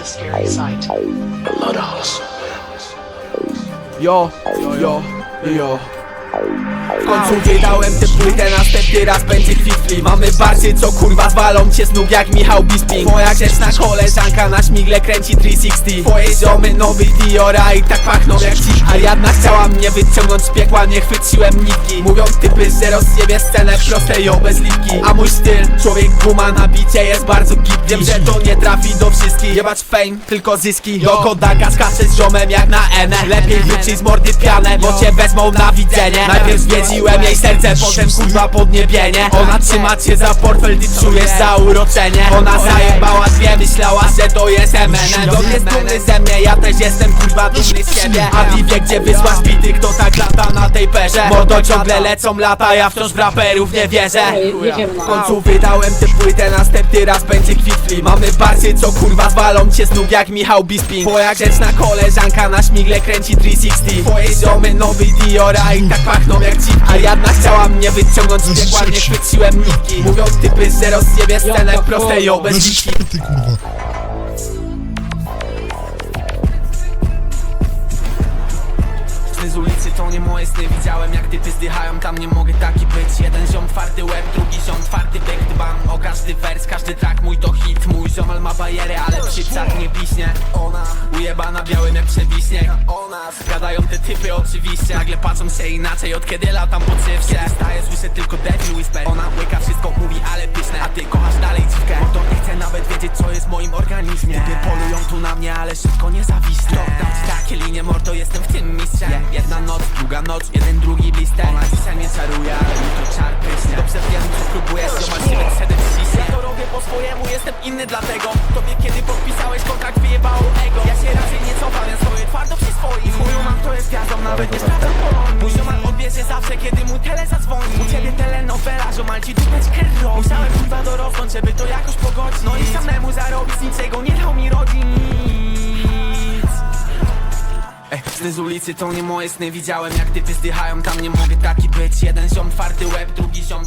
a scary sight. A lot of hustle. Jo, jo, jo w końcu wydałem tę płytę, następny raz będzie kwitli Mamy bardziej co kurwa zwalą cię z nóg jak Michał Bisping. Moja grzeczna koleżanka na śmigle kręci 360 Twoje ziomy nowy Diora i tak pachną jak ci. Ariadna chciała mnie wyciągnąć z piekła, nie chwyciłem nitki. Mówią typy, że rozjebie scenę w prostej o bez lipki A mój styl, człowiek guma na bicie jest bardzo gipki. Wiem, że to nie trafi do wszystkich. Jebać fame, tylko zyski. Do Kodaka skaczę z ziomem jak na N Lepiej wyczyj z mordy pianę, bo cię wezmą na widzenie Najpierw zwiedziłem jej serce, potem kurwa podniebienie. Ona trzyma cię za portfel, ty czujesz zauroczenie Ona zajebała dwie, myślała, że to jest MNN To jest dumny ze mnie, ja też jestem kurwa dumny z siebie. A ty wie gdzie wysłać bity, kto tak lata na tej perze? Mordo ciągle lecą lata, ja wciąż w raperów nie wierzę. W końcu wydałem tę płytę, następny raz będzie kwitli Mamy bardziej co kurwa zwalą cię z nóg jak Michał Bisping. Twoja grzeczna koleżanka na śmigle kręci 360 Twoje ziomy nowy Diora i tak pachną jak ci Ariadna chciała mnie wyciągnąć z piekła, nie chwyciłem nitki. Mówią typy, że rozjebie scenę w prostej ją bez nitki Ty kurwa. Z ulicy to nie moje sny. Widziałem jak typy zdychają, tam nie mogę taki być. Jeden ziom twardy łeb, drugi ziom twardy byk Dbam o każdy wers, każdy track mój to hit Mój ziomal ma bajerę, ale przy psach nie piśnie Ona ujebana białym jak przewiśnie. Gadają te typy oczywiście. Nagle patrzą się inaczej od kiedy latam po cywsie Staję, słyszę tylko devil whisper. Ona łyka wszystko mówi, ale pyszne. A ty kochasz dalej dziwkę To nie chcę nawet wiedzieć co jest w moim organizmie. Typy polują tu na mnie, ale szybko nie zawisnę Lockdown, takie linie mordo, jestem w tym mistrzem Jedna noc, druga noc, jeden drugi blister. Ona dzisiaj mnie czaruje, swojemu, jestem inny dlatego Tobie kiedy podpisałeś kontrakt wyjebało ego. Ja się raczej nie cofam, ja stoję twardo przy swoim. Chuju mam, to jest gwiazdą, nawet nie sprawdzam polonii Mój ziomal odbierze zawsze, kiedy mój tele zadzwoni. U ciebie telenowela, ziomal ci dupeć krwi Musiałem kurwa dorosnąć, żeby to jakoś pogodzić. No i samemu zarobić, niczego nie dał mi rodzic. Ej, sny z ulicy to nie moje sny. Widziałem jak typy zdychają, tam nie mogę taki być. Jeden ziom twardy łeb, drugi ziom